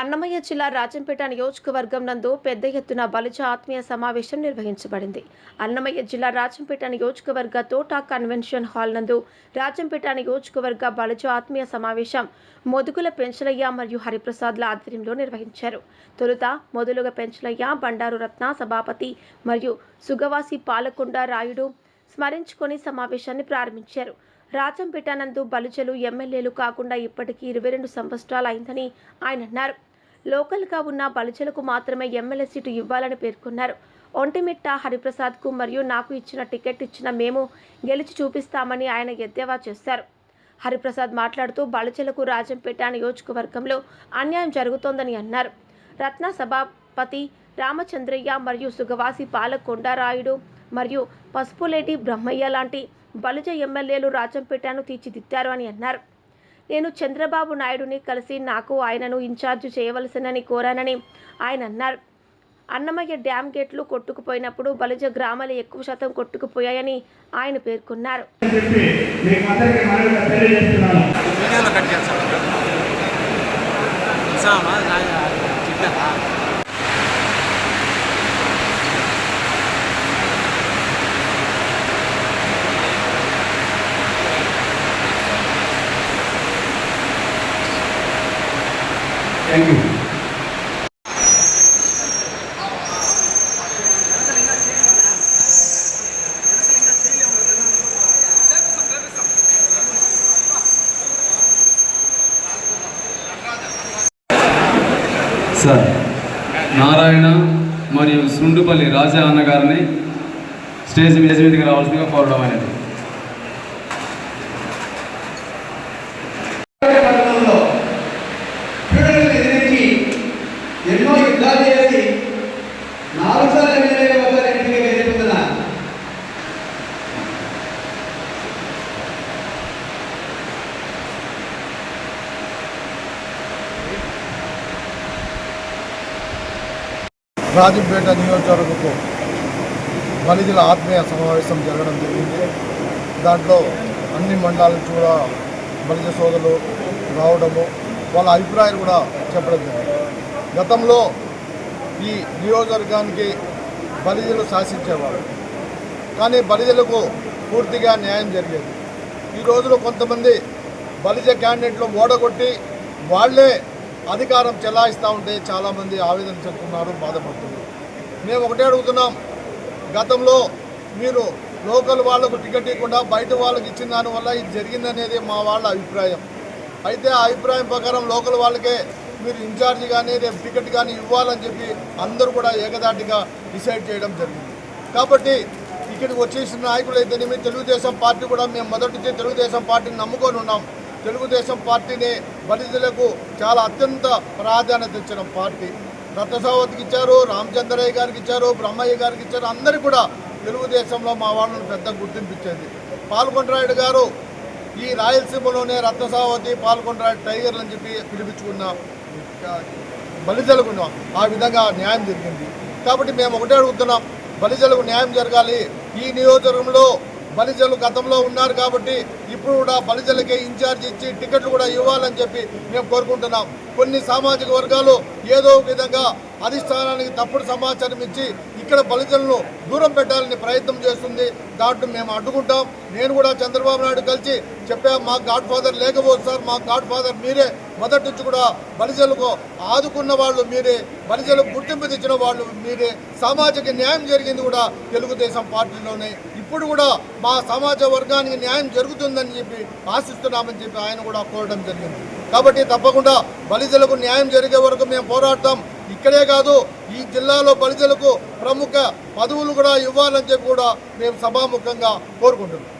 అన్నమయ్య జిల్లా రాజంపేట నియోజకవర్గం నందు పెద్ద ఎత్తున బలిజ ఆత్మీయ సమావేశం నిర్వహించబడింది. అన్నమయ్య జిల్లా రాజంపేట నియోజకవర్గ తోటా కన్వెన్షన్ హాల్ నందు రాజంపేట నియోజకవర్గ బలిజ ఆత్మీయ సమావేశం మొదుగుల పెంచలయ్య మరియు హరిప్రసాద్ల ఆధ్వర్యంలో నిర్వహించారు. తొలుత మొదలుగా పెంచలయ్య బండారు రత్న సభాపతి మరియు సుగవాసి పాలకొండ రాయుడు స్మరించుకొని సమావేశాన్ని ప్రారంభించారు. రాజంపేట నందు బలిజలు ఎమ్మెల్యేలు కాకుండా ఇప్పటికీ ఇరవై రెండు సంవత్సరాలు అయిందని ఆయన అన్నారు. లోకల్గా ఉన్న బలుచలకు మాత్రమే ఎమ్మెల్యే సీటు ఇవ్వాలని పేర్కొన్నారు. ఒంటిమిట్ట హరిప్రసాద్కు మరియు నాకు ఇచ్చిన టికెట్ ఇచ్చిన మేము గెలిచి చూపిస్తామని ఆయన ఎద్దేవా చేశారు. హరిప్రసాద్ మాట్లాడుతూ బలుజలకు రాజంపేట నియోజకవర్గంలో అన్యాయం జరుగుతోందని అన్నారు. రత్న సభాపతి రామచంద్రయ్య మరియు సుగవాసి పాలకొండారాయుడు మరియు పసుపులేటి బ్రహ్మయ్య లాంటి బలుజ ఎమ్మెల్యేలు రాజంపేటను తీర్చిదిద్దారు అని అన్నారు. నేను చంద్రబాబు నాయుడుని కలిసి నాకు ఆయనను ఇన్ఛార్జ్ చేయవలసినని కోరానని ఆయన అన్నారు. అన్నమయ్య డ్యామ్ గేట్లు కొట్టుకుపోయినప్పుడు బలిజ గ్రామాలు ఎక్కువ శాతం కొట్టుకుపోయాయని ఆయన పేర్కొన్నారు. అని థ్యాంక్ యూ సార్ నారాయణ మరియు సుండుపల్లి రాజా అన్నగారిని స్టేజ్ మీద మీదకి రావాల్సిందిగా కోరడం అనేది. రాజంపేట నియోజకవర్గపు బలిజల ఆత్మీయ సమావేశం జరగడం జరిగింది. దాంట్లో అన్ని మండలాల నుంచి కూడా బలిజ సోదరులు రావడము వాళ్ళ అభిప్రాయాలు కూడా చెప్పడం జరిగింది. గతంలో ఈ నియోజకవర్గానికి బలిజలు శాసించేవారు కానీ బలిజలకు పూర్తిగా న్యాయం జరిగేది. ఈ రోజులో కొంతమంది బలిజ క్యాండిడేట్లు ఓడగొట్టి వాళ్ళే అధికారం చెలాయిస్తూ ఉంటే చాలామంది ఆవేదన చెందుతున్నారు బాధపడుతున్నారు. మేము ఒకటే అడుగుతున్నాం గతంలో మీరు లోకల్ వాళ్ళకు టికెట్ ఇవ్వకుండా బయట వాళ్ళకి ఇచ్చిన దానివల్ల ఇది జరిగిందనేది మా వాళ్ళ అభిప్రాయం. అయితే ఆ అభిప్రాయం ప్రకారం లోకల్ వాళ్ళకే మీరు ఇన్ఛార్జ్ కానీ రేపు టికెట్ కానీ ఇవ్వాలని చెప్పి అందరూ కూడా ఏకదాటిగా డిసైడ్ చేయడం జరిగింది. కాబట్టి ఇక్కడికి వచ్చేసిన నాయకులు అయితేనేమి తెలుగుదేశం పార్టీ కూడా మేము మొదటి నుంచి తెలుగుదేశం పార్టీని నమ్ముకొని ఉన్నాం. తెలుగుదేశం పార్టీని బలిజలకు చాలా అత్యంత ప్రాధాన్యత ఇచ్చిన పార్టీ. రత్నసావత్కి ఇచ్చారు రామచంద్రయ్య గారికి ఇచ్చారు బ్రహ్మయ్య గారికి ఇచ్చారు. అందరికీ కూడా తెలుగుదేశంలో మా వాళ్ళని పెద్ద గుర్తింపించింది ఇచ్చేది. పాల్గొండరాయుడు గారు ఈ రాయలసీమలోనే రత్నసావతి పాల్గొండరాయుడు టైగర్లు అని చెప్పి పిలిపించుకున్న బలిజలకు ఆ విధంగా న్యాయం జరిగింది. కాబట్టి మేము ఒకటే అడుగుతున్నాం బలిజలకు న్యాయం జరగాలి. ఈ నియోజకవర్గంలో బలిజలు గతంలో ఉన్నారు కాబట్టి ఇప్పుడు కూడా బలిజలకే ఇన్ఛార్జ్ ఇచ్చి టికెట్లు కూడా ఇవ్వాలని చెప్పి మేము కోరుకుంటున్నాం. కొన్ని సామాజిక వర్గాలు ఏదో విధంగా అధిష్టానానికి తప్పుడు సమాచారం ఇచ్చి ఇక్కడ బలిజలను దూరం పెట్టాలని ప్రయత్నం చేస్తుంది. దాంట్లో మేము అడ్డుకుంటాం. నేను కూడా చంద్రబాబు నాయుడు కలిసి చెప్పా మా గాడ్ ఫాదర్ లేకపోతే సార్ మా గాడ్ ఫాదర్ మీరే. మొదటి నుంచి కూడా బలిజలకు ఆదుకున్న వాళ్ళు మీరే. బలిజలకు గుర్తింపు తెచ్చిన వాళ్ళు మీరే. సామాజిక న్యాయం జరిగింది కూడా తెలుగుదేశం పార్టీలోనే. ఇప్పుడు కూడా మా సమాజ వర్గానికి న్యాయం జరుగుతుందని చెప్పి ఆశిస్తున్నామని చెప్పి ఆయన కూడా కోరడం జరిగింది. కాబట్టి తప్పకుండా బలిజలకు న్యాయం జరిగే వరకు మేము పోరాడతాం. ఇక్కడే కాదు ఈ జిల్లాలో బలిజలకు ప్రముఖ పదవులు కూడా ఇవ్వాలని చెప్పి కూడా మేము సభాముఖంగా కోరుకుంటున్నాం.